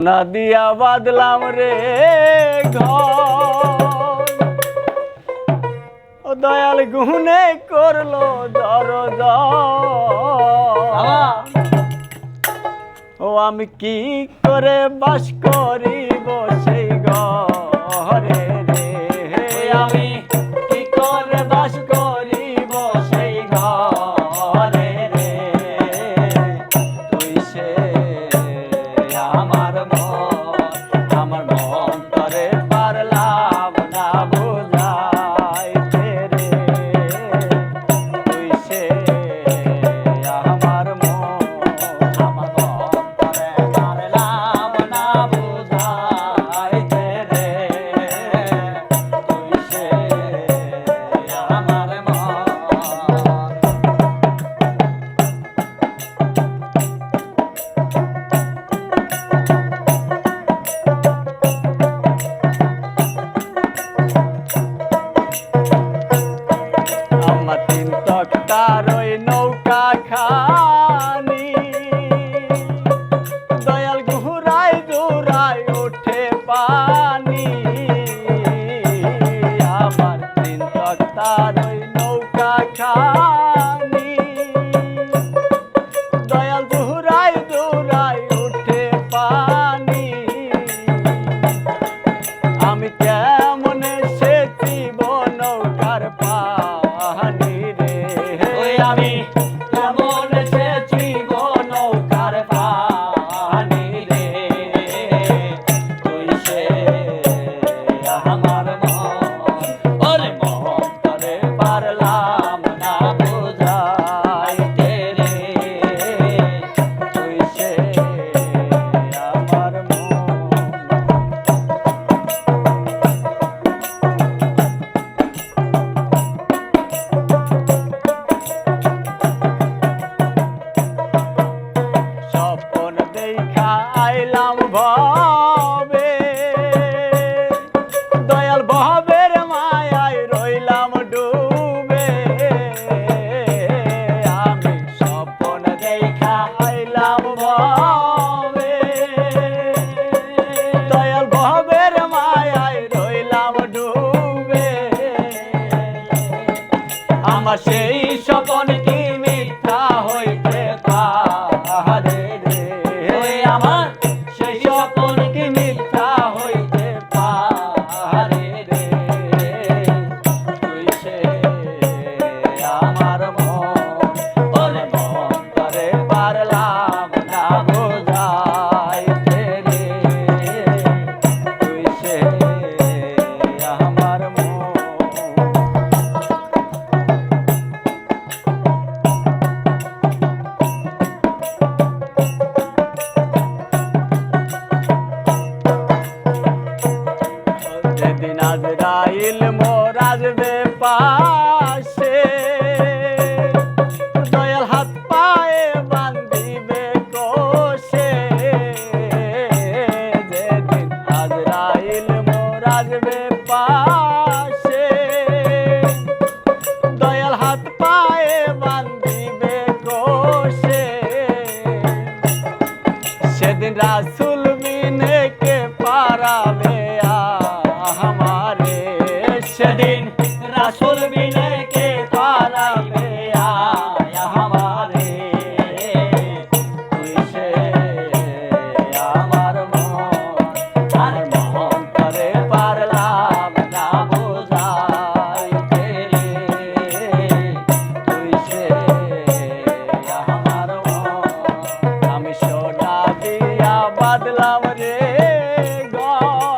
না দিয়া বাদলাম রে ঘর। দয়াল গুনে করল দর ও আমি কি করে বাস করিব সেই আমার মন নৌকা খা আমার অহবের মায়ায় রইলাম ডুবে। আমি স্বপ্ন দেখা হইলাম ভবে। দয়াল ভবের মায়ায় রইলাম ডুবে। আমার সেই স্বপন কি মিথ্যা হইল সেদিন আজ রাইল মোর আসবে পা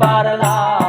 para lá.